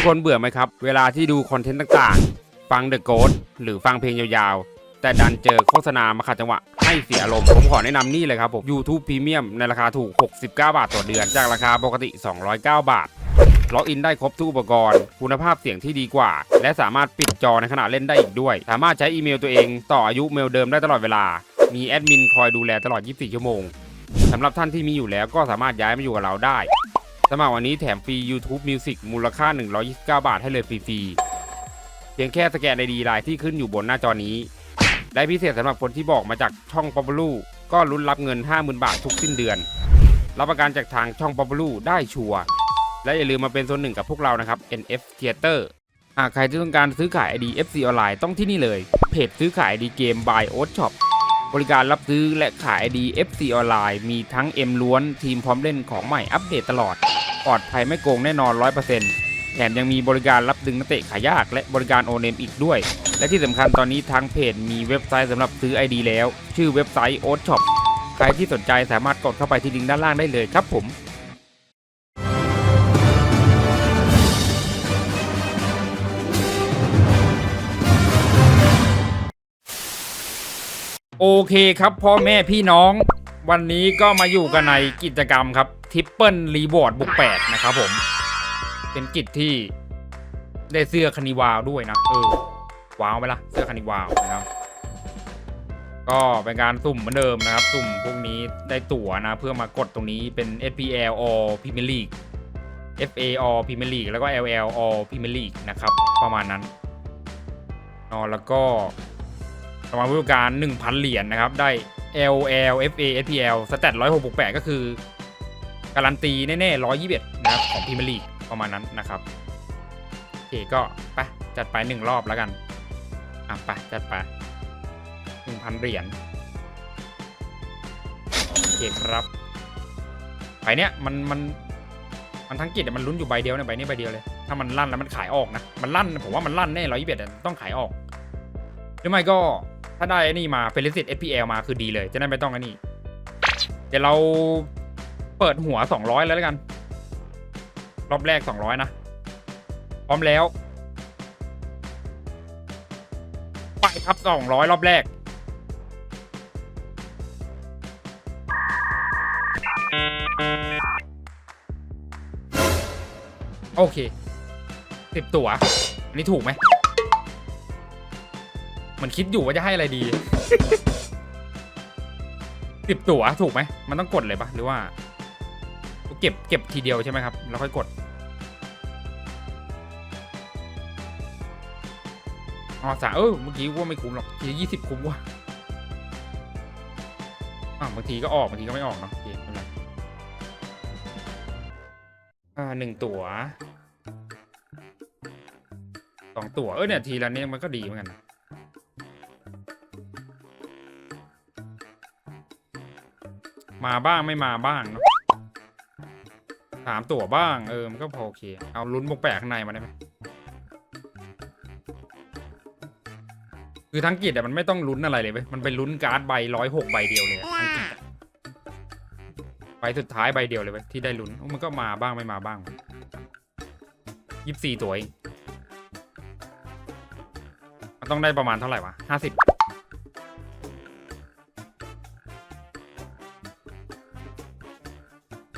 กคนเบื่อไหมครับ เวลาที่ดูคอนเทนต์ต่างๆ ฟัง The Ghost หรือฟังเพลงยาวๆ แต่ดันเจอโฆษณามาขัดจังหวะ ให้เสียอารมณ์ ผมขอแนะนำนี่เลยครับผม YouTube Premium ในราคาถูก 69 บาทต่อเดือน จากราคาปกติ 209 บาทล็อกอินได้ครบทุกอุปกรณ์ คุณภาพเสียงที่ดีกว่า และสามารถปิดจอในขณะเล่นได้อีกด้วย สามารถใช้อีเมลตัวเองต่ออายุเมลเดิมได้ตลอดเวลา มีแอดมินคอยดูแลตลอด 24 ชั่วโมงสำหรับท่านที่มีอยู่แล้วก็สามารถย้ายมาอยู่กับเราได้ สมัครวันนี้แถมฟรี YouTube Music มูลค่า 129 บาทให้เลยฟรีๆ เพียงแค่สแกนไอดีไลน์ที่ขึ้นอยู่บนหน้าจอนี้และพิเศษสำหรับคนที่บอกมาจากช่อง p o p u l u ก็ลุ้นรับเงิน 50,000 บาททุกสิ้นเดือน รับประกันจากทางช่อง p o p u l u ได้ชัวร์ และอย่าลืมมาเป็นส่วนหนึ่งกับพวกเรานะครับ NF Theater หากใครที่ต้องการซื้อขาย ID FC ออนไลน์ต้องที่นี่เลย เพจซื้อขาย ID เกม by o s Shop บริการรับซื้อและขาย ID FC ออนไลน์มีทั้ง M ล้วนทีมพร้อมเล่นของใหม่อัปเดตตลอด ปลอดภัยไม่โกงแน่นอน 100%แถมยังมีบริการรับดึงนักเตะขายยากและบริการโอเนมอีกด้วย และที่สำคัญตอนนี้ทางเพจมีเว็บไซต์สำหรับซื้อ ID แล้ว ชื่อเว็บไซต์ o อ Shop ใครที่สนใจสามารถกดเข้าไปที่ลิงก์ด้านล่างได้เลยครับผมโอเคครับพ่อแม่พี่น้องวันนี้ก็มาอยู่กันในกิจกรรมครับ ทิปเปิลรีบอร์ดบุกแปดนะครับผม เป็นกิจที่ได้เสื้อคานิวาวด้วยนะ เออ ว้าวไหมล่ะ เสื้อคานิวาวนะครับ ก็เป็นการสุ่มเหมือนเดิมนะครับ สุ่มพวกนี้ได้ตั๋วนะ เพื่อมากดตรงนี้เป็น SPL or Premier League FA or Premier League แล้วก็ LL or Premier League นะครับ ประมาณนั้นนอแล้วก็รางวัลผู้ประการ 1,000 เหรียญนะครับ ได้ LL FA SPL สแตท168 ก็คือ การันตีแน่ๆ121นะครับของพิมลีกประมาณนั้นนะครับโอเคก็ไปจัดไป1รอบแล้วกันอะไปจัดไป1,000เหรียญโอเคครับใบเนี้ยมันมันมันทั้งกิจมันลุ้นอยู่ใบเดียวเนี่ยใบนี้ใบเดียวเลย ถ้ามันลั่นแล้วมันขายออกนะ มันลั่นผมว่ามันลั่นแน่121ต้องขายออก หรือไม่ก็ถ้าได้ไอ้นี่มาเฟลิสิต SPL มาคือดีเลย จะได้ไม่ต้องไอ้นี่เดี๋ยวเรา เปิดหัว200แล้วแล้วกัน รอบแรก200นะ พร้อมแล้ว ไปครับ200รอบแรก โอเคสิบตัว อันนี้ถูกไหมเหมือนคิดอยู่ว่าจะให้อะไรดีสิบตัวถูกไหม มันต้องกดเลยปะหรือว่า เก็บเก็บทีเดียวใช่ไหมครับ แล้วค่อยกด อ๋อสาเออเมื่อกี้ว่าไม่คุ้มหรอกทียี่สิบคุ้มว่ะอ่าบางทีก็ออกบางทีก็ไม่ออกเนาะโอเคไม่เป็นไรอ่าหนึ่งตั๋วสองตั๋วเออเนี่ยทีละเนี้มันก็ดีเหมือนกันมาบ้างไม่มาบ้างเนาะ สามตั๋วบ้าง เออ มันก็พอโอเค เอาลุ้นบกแปะข้างในมาได้ไหมคือทั้งกิจอะมันไม่ต้องลุ้นอะไรเลยเว้ยมันเป็นลุ้นการ์ดใบร้อยหกใบเดียวเลยอะทั้งกิจอะใบสุดท้ายใบเดียวเลยเว้ยที่ได้ลุ้นมันก็มาบ้างไม่มาบ้างยี่สิบสี่ตัวเองมันต้องได้ประมาณเท่าไหร่วะห้าสิบ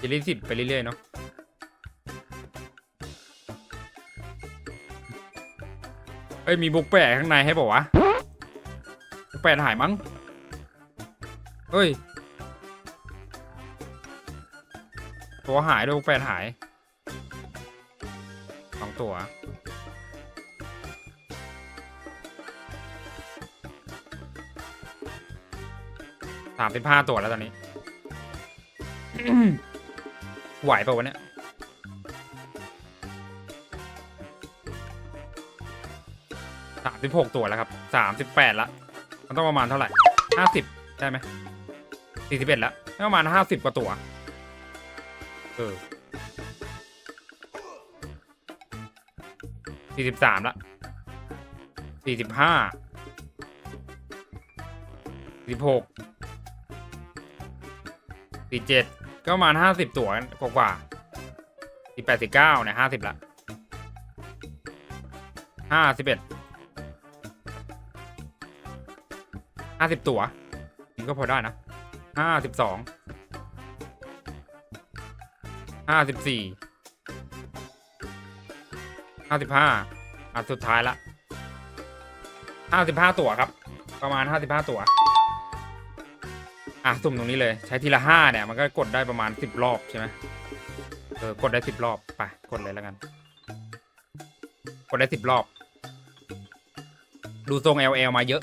จะเล่นสิบไปเรื่อยๆเนาะ อ้ยมีบุกแปะข้างในให้บอกวะบุกแปะหายมั้งเอ้ย ตัวหายด้วยบุกแปะหายสองตัวสามสิบห้าตัวแล้วตอนนี้ ไหวป่าวะเนี่ย สามสิบหกตัวแล้วครับสามสิบแปดละ มันต้องประมาณเท่าไหร่ห้าสิบได้ไหมสี่สิบเอ็ดแล้วประมาณห้าสิบกว่าตัว เออสี่สิบสามละสี่สิบห้าสิบหกสี่เจ็ดก็ประมาณห้าสิบตั๋วกว่าสิบแปดสิบเก้าเนี่ยห้าสิบละห้าสิบเอ็ด ห้าสิบตัวมันก็พอได้นะห้าสิบสองห้าสิบสี่ห้าสิบห้าอะสุดท้ายละห้าสิบห้าตัวครับ ประมาณห้าสิบห้าตัวอะสุ่มตรงนี้เลยใช้ทีละห้าเนี่ย มันก็กดได้ประมาณสิบรอบใช่ไหมเออกดได้สิบรอบไปกดเลยแล้วกัน กดได้สิบรอบ ดูทรง LL มาเยอะ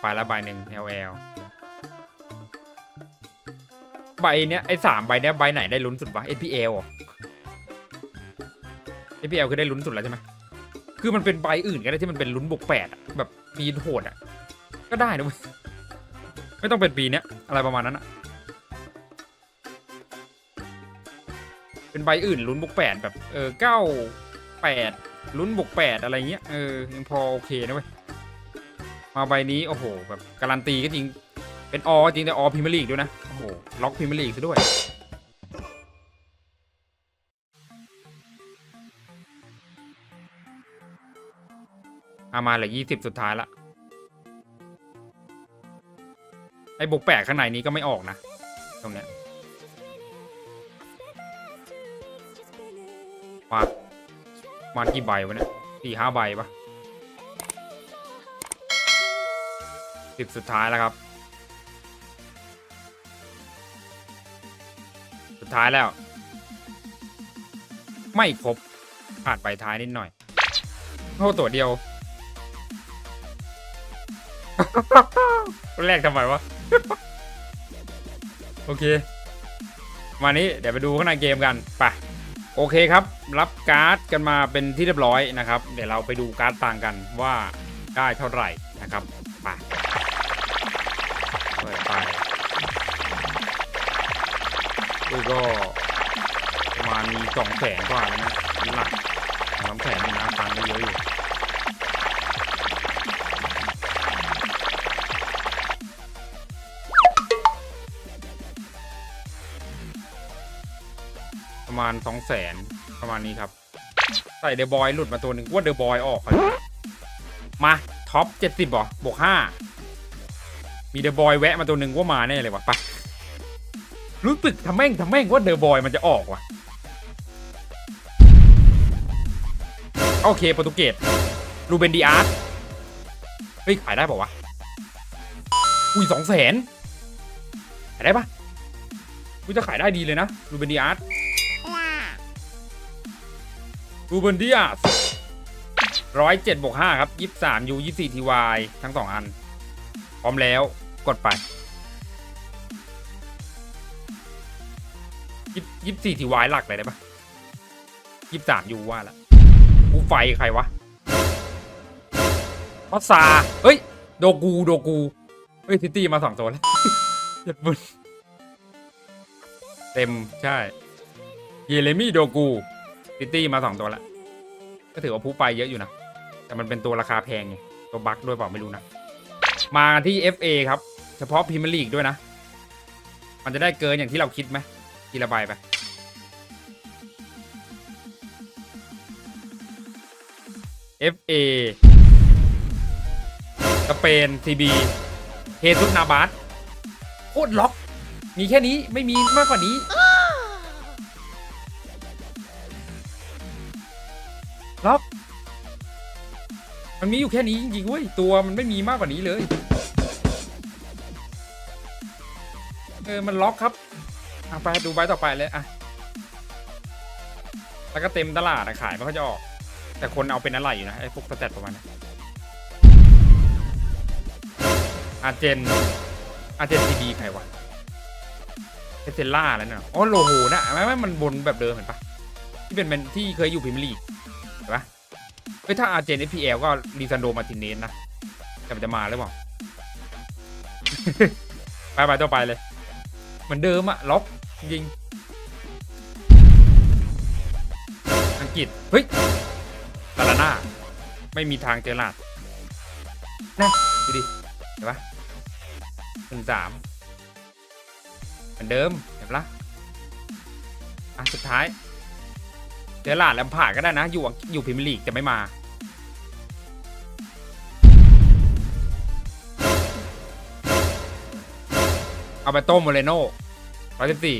ไปแล้วใบหนึ่ง LL ใบเนี้ยไอ้สามใบเนี้ยใบไหนได้ลุ้นสุดวะ SPL เหรอ SPL คือได้ลุ้นสุดแล้วใช่ไหมคือมันเป็นใบอื่นก็ได้ที่มันเป็นลุ้นบวกแปดแบบปีโหดอะ ก็ได้นะเว้ยไม่ต้องเป็นปีเนี้ยอะไรประมาณนั้นอะเป็นใบอื่นลุ้นบวกแปดแบบเออเก้าแปดลุ้นบวกแปดอะไรเงี้ยเออยังพอโอเคนะเว้ย มาใบนี้โอ้โหแบบการันตีก็จริง เป็นอจริงแต่อพิมยร์ลีกด้วยนะโอ้โหล็อกพิมยร์ลีกซะด้วยอามาเหลือยี่สิบสุดท้ายละไอ้บกแปดข้างในนี้ก็ไม่ออกนะ ตรงเนี้ยมามากี่ใบวะเนี่ยสี่ห้าใบปะ สิบสุดท้ายแล้วครับ สุดท้ายแล้ว ไม่ครบขาดใบท้ายนิดหน่อยโอ้ตัวเดียวแรกทำไมวะ โอเค มานี้เดี๋ยวไปดูข้างในเกมกันไปโอเคครับ รับการ์ดกันมาเป็นที่เรียบร้อยนะครับ เดี๋ยวเราไปดูการ์ดต่างกันว่าได้เท่าไหร่นะครับ ดูก็ประมาณมีสองแสนกว่าแล้วนะหลักสามแสนนี่นะตังค์ก็เยอะอยู่ประมาณสองแสนประมาณนี้ครับ ใส่เดอะบอยหลุดมาตัวหนึ่งว่าเดอะบอยออกเลยมาท็อปเจ็ดสิบหรอบวกห้ามีเดอะบอยแวะมาตัวหนึ่งว่ามาแน่เลยวะไป รู้สึกทำแม่งทำแม่งว่าเดอะบอยมันจะออกว่ะ โอเคโปรตุเกสรูเบนดีอาร์ตเฮ้ย ขายได้ป่าวะ อุ้ยสองแสนขายได้ปะกูจะขายได้ดีเลยนะรูเบนดีอาร์ตรูเบนดิอาสร้อยเจ็ดบวกห้าครับยี่สามยูยี่สี่ทีวายทั้งสองอัน พร้อมแล้วกดไป ยี่ยี่สี่ทีวายหลักเลยได้ปะยี่สามยูว่าละกูไฟใครวะพัสซาเฮ้ย โดกูโดกู เฮ้ยซิตี้มาสองตัวแล้วเจ็ดบุญเต็มใช่ เยเรมี่โดกูซิตี้มาสองตัวและก็ถือว่าผู้ไปเยอะอยู่นะ แต่มันเป็นตัวราคาแพงไง ตัวบัคด้วยเปล่าไม่รู้นะ มาที่ FA ครับ เฉพาะพรีเมียร์ลีกด้วยนะ มันจะได้เกินอย่างที่เราคิดไหม ทีละใบไป FA สเปน CB เฮซุสนาบาสโคตรล็อก มีแค่นี้ไม่มีมากกว่านี้ ล็อก มันมีอยู่แค่นี้จริงๆเว้ย ตัวมันไม่มีมากกว่านี้เลย เออ มันล็อกครับ อะไปดูใบต่อไปเลยอะ แล้วก็เต็มตลาดอะขายไม่ค่อยจะออก แต่คนเอาเป็นอะไรอยู่นะไอ้พวกสแตทประมาณนี้อาร์เจน อาร์เจนซีดีใครวะเอเซล่าแล้วเนี่ยอ๋อโลโหนะไม่ไม่มันบนแบบเดิมเห็นปะที่เป็นเป็นที่เคยอยู่พรีเมียร์ลีเห็นปะเฮ้ยถ้าอาร์เจนเอพีเอลก็ลีซันโดมาตินเนสนะแต่มันจะมาหรือเปล่าไปไปต่อไปเลย เหมือนเดิมอะล็อก ยิง อังกฤษ เฮ้ยลาลาน่า ไม่มีทางเจอลาดนะดูดิ เห็นปะหนึ่งสามเหมือนเดิม เห็นปะอะสุดท้ายเจอหลาดแลมผ่าร์ดก็ได้นะ อยู่อยู่พรีเมียร์ลีกจะไม่มาเอาไปต้มโมเรโน่ ร้อยสิบสี่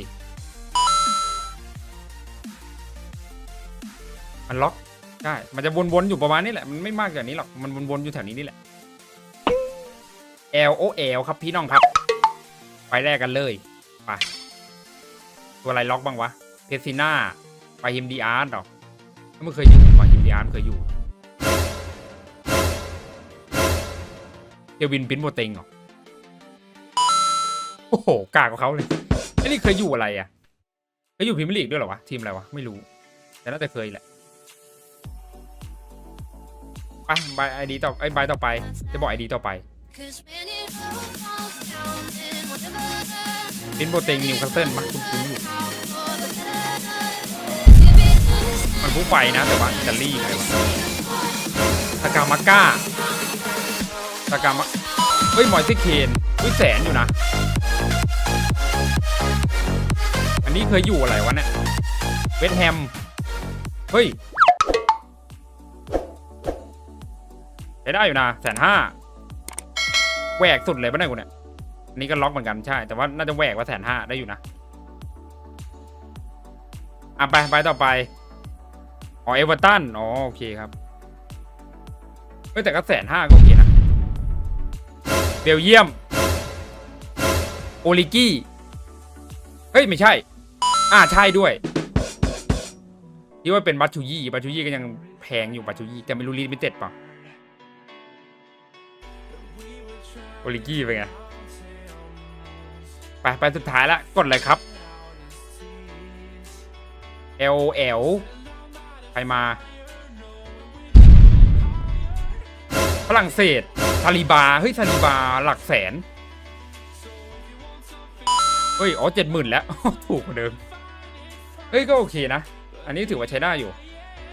มันล็อกใช่ มันจะวนๆอยู่ประมาณนี้แหละ มันไม่มากกว่านี้หรอก มันวนๆอยู่แถวนี้นี่แหละ L O L ครับพี่น้องครับ ไปแรกกันเลย ไป ตัวอะไรล็อกบ้างวะ เพซิน่า ไปฮิมดีอาร์ตหรอไม่เคยอยู่ไปฮิมดีอาร์ตเคยอยู่เดวินปินโบเต็งหรอ โอ้โห กากกว่าเขาเลย ไอ้นี่เคยอยู่อะไรอะเคยอยู่พรีเมียร์ลีกด้วยเหรอวะทีมอะไรวะไม่รู้ แต่น่าจะเคยแหละไปใบไอดีต่อไอ้ใบต่อไป จะบอกไอดีต่อไปปินโบเตงนิวคาสเซิลมาคุณคุณอยู่มันผู้ไฟนะแต่ว่าอิตาลีใครวะสากามาก้าสากามะเฮ้ยมอยซี่เคนเฮ้ยแสนอยู่นะ นนี้เคยอยู่อะไรวะเนี่ยเวสแฮม เฮ้ยใช้ได้อยู่นะแสนห้าแหวกสุดเลยปะเนี่ยกูเนี่ยนนี้ก็ล็อกเหมือนกันใช่ แต่ว่าน่าจะแหวกว่าแสนห้าได้อยู่นะอะไปไปต่อไปอ๋อเอเวอร์ตันอ๋อโอเคครับเฮ้ยแต่ก็แสนห้าก็โอเคนะเบลเยียม โอลิกี้ เฮ้ย ไม่ใช่ อ่าใช่ด้วยที่ว่าเป็นบัตชูยี่บัตชูยี่ก็ยังแพงอยู่บัตชูยี่แต่ไม่รู้ลิมิเต็ดเปล่าโอลิกี้เป็นไงไปไปสุดท้ายละกดเลยครับ L L ใครมาฝรั่งเศสซาลิบา เฮ้ยซาลิบาหลักแสน เฮ้ย อ๋อเจ็ดหมื่นแล้ว ถูกกว่าเดิม เฮ้ยก็โอเคนะ อันนี้ถือว่าใช้ได้อยู่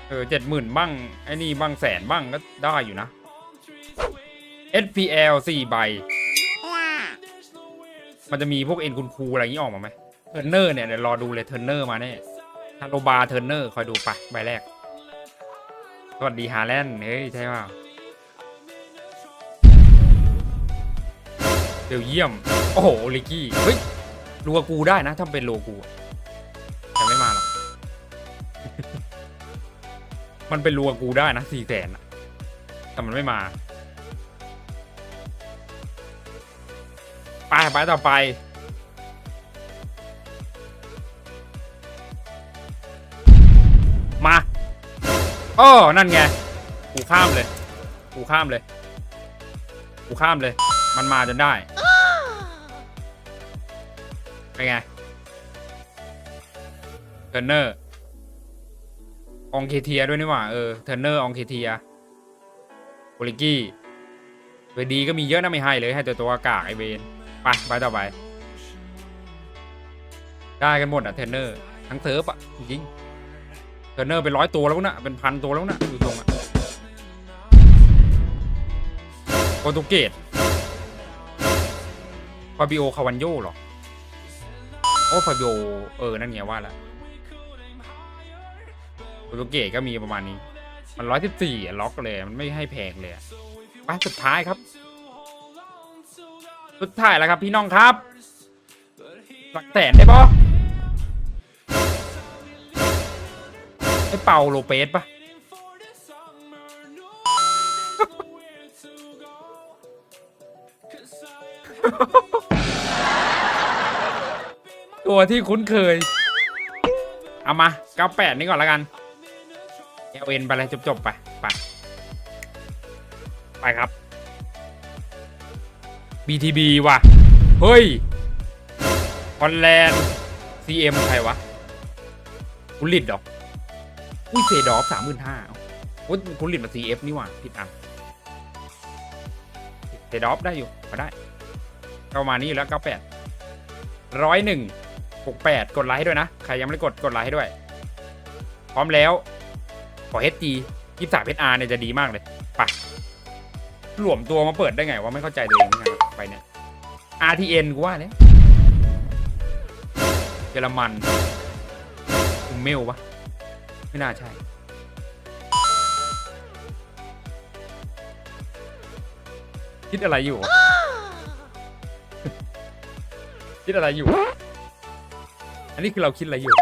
เออเจ็ดหมื่นบ้าง ไอ้นี่บ้างแสนบ้างก็ได้อยู่นะ SPL สี่ใบ มันจะมีพวกเอ็นคุณครูอะไรอย่างนี้ออกมาไหมเทอร์เนอร์เนี่ยเดี๋ยวรอดูเลยเทอร์เนอร์มาแน่ฮาโลบาเทอร์เนอร์คอยดูไปใบแรก สวัสดีฮาแลนด์เฮ้ย ใช่เปล่าเบลเยียม โอ้โหลิกกี้ เฮ้ยลูกากูได้นะถ้าเป็นโลกู มันเป็นลูกากูได้นะสี่แสนแต่มันไม่มา ไปไปต่อไป มาโอ้นั่นไง กูข้ามเลย กูข้ามเลย กูข้ามเลย มันมาจนได้ เป็นไงเทร์เนอร์ องเคเทียด้วยนี่หว่าเออเทอร์เนอร์องเคเทียโอลิกี้เวดีก็มีเยอะนะไม่ให้เลยให้แต่ตัวกากไอเวนไปไปต่อไป ได้กันหมดอะเทรนเนอร์ทั้งเซิร์ฟอะจริงเทรนเนอร์เป็นร้อยตัวแล้วนะเป็นพันตัวแล้วนะดูตรงอะโปรตุเกสฟาบิโอคาวันโยหรอ โอ้ฟาบิโอเออ นั่นไงว่าแล้ว โปรตุเกสก็มีประมาณนี้ มันร้อยสิบสี่ล็อกเลยมันไม่ให้แพงเลยอะไปสุดท้ายครับ สุดท้ายแล้วครับพี่น้องครับหลักแสนได้ปะไอ้เปาโลเปสปะตัวที่คุ้นเคย เอามา 98 นี่ก่อนแล้วกัน เอเนไปเลยจบๆไปไปไปครับ BTB ว่ะ เฮ้ยฮอลแลนด์ CM ใครวะกุลิตเหรอ อุ้ยเซดอฟสามหมื่นห้าโอ้ยกุลิตมา CF นี่หว่าผิดอันเซดอฟได้อยู่ก็ได้ก็ประมาณนี้อยู่แล้ว98ร้อยหนึ่งหกแปดกดไลค์ให้ด้วยนะ ใครยังไม่ได้กดกดไลค์ให้ด้วย พร้อมแล้ว ขอ HG ยี่สาม HR เนี่ยจะดีมากเลยไปหลวมตัวมาเปิดได้ไงว่าไม่เข้าใจตัวเองนกันไปเนี่ย RTN กูว่าเนี่ยเยอรมันคุมเมลปะไม่น่าใช่คิดอะไรอยู่ คิดอะไรอยู่ อันนี้คือเราคิดอะไรอยู่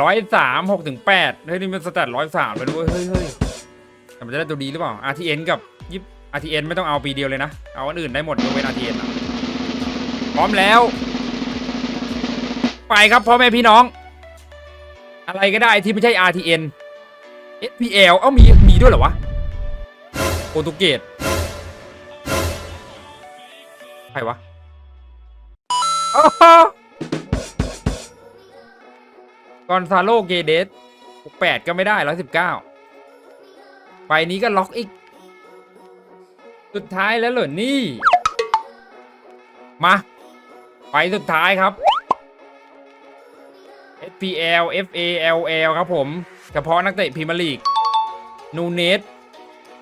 ร้อยสามหกถึงแปดเฮ้ยนี่มันสแตทร้อยสามเลยด้วยเฮ้ยเฮ้ยแต่มันจะได้ตัวดีหรือเปล่า RTN กับยิบ RTN ไม่ต้องเอาปีเดียวเลยนะ เอาอันอื่นได้หมดยกเว้น RTN อะพร้อมแล้ว ไปครับพ่อแม่พี่น้อง อะไรก็ได้ที่ไม่ใช่ RTN SPL เอ้ามีมีด้วยเหรอวะโปรตุเกสใครวะอ้าว กอนซาโลเกเดสแปดก็ไม่ได้ร้อยสิบเก้าไปนี้ก็ล็อกอีก สุดท้ายแล้วเหรอนี่ มา ไปสุดท้ายครับ SPL FALL ครับผม เฉพาะนักเตะพรีเมียร์ลีกนูเนส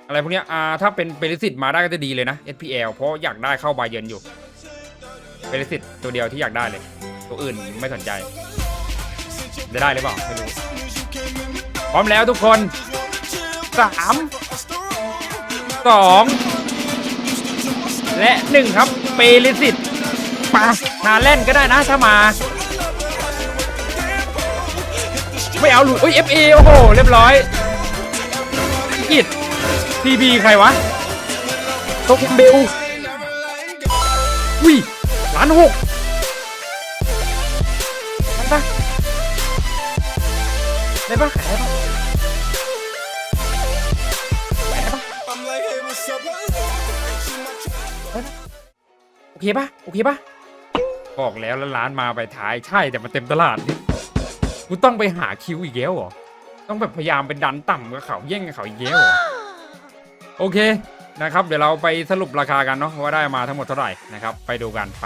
อะไรพวกนี้อ่าถ้าเป็นเปริสิตมาได้ก็จะดีเลยนะ SPL เพราะอยากได้เข้าบาเยินอยู่เปริสิตตัวเดียวที่อยากได้เลย ตัวอื่นไม่สนใจ จะได้หรือเปล่าไม่รู้พร้อมแล้วทุกคนสามสองและหนึ่งครับเปริสิตปานาเล่นก็ได้นะถ้ามา ไม่เอาหลุดเอ้ย FA โอ้โห เรียบร้อยกิด TB ใครวะโตเกมเบลวิล้านหกได้ปะ ได้ปะขายได้ปะขายได้ปะโอเคปะโอเคปะบอกแล้วแล้วร้านมาไปท้ายใช่แต่มันเต็มตลาดนี่กูต้องไปหาคิวอีกแล้วเหรอต้องแบบพยายามไปดันต่ำกับเขาแย่งกับเขาอีกแล้วเหรอโอเคนะครับ เดี๋ยวเราไปสรุปราคากันเนาะว่าได้มาทั้งหมดเท่าไหร่นะครับ ไปดูกันไป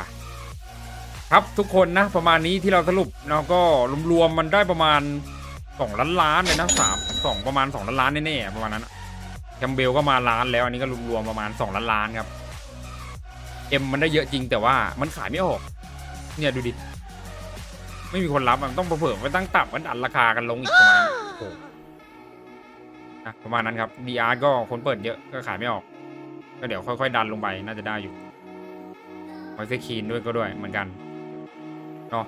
ครับทุกคนนะประมาณนี้ที่เราสรุปเนาก็รวมๆมันได้ประมาณ สองล้านล้านเลยนะสามสองประมาณสองล้านล้านแน่ๆประมาณนั้นแคมเบลก็มาล้านแล้วอันนี้ก็รวมๆประมาณสองล้านล้านครับเอ็มมันได้เยอะจริงแต่ว่ามันขายไม่ออก เนี่ยดูดิ ไม่มีคนรับมันต้องเผื่อไปตั้งต่ำมันดันราคากันลงอีกประมาณนั้นโอ้นะประมาณนั้นครับดีอาร์ก็คนเปิดเยอะก็ขายไม่ออก ก็เดี๋ยวค่อยๆดันลงไปน่าจะได้อยู่ไวเซคีนด้วยก็ด้วยเหมือนกันเนาะ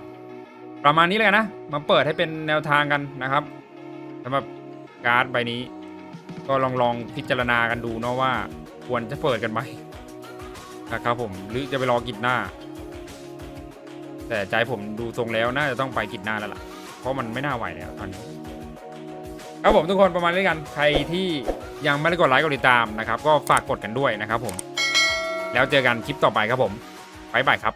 ประมาณนี้เลยนะ มาเปิดให้เป็นแนวทางกันนะครับสำหรับการ์ดใบนี้ ก็ลองลองพิจารณากันดูเนาะว่าควรจะเปิดกันไหมนะครับผมหรือจะไปรอกิจหน้า แต่ใจผมดูทรงแล้วน่าจะต้องไปกิจหน้าแล้วล่ะ เพราะมันไม่น่าไหวแล้วตอนนี้ครับผมทุกคนประมาณนี้กันใครที่ยังไม่ได้กดไลค์กดติดตามนะครับ ก็ฝากกดกันด้วยนะครับผม แล้วเจอกันคลิปต่อไปครับผมบ๊ายบายครับ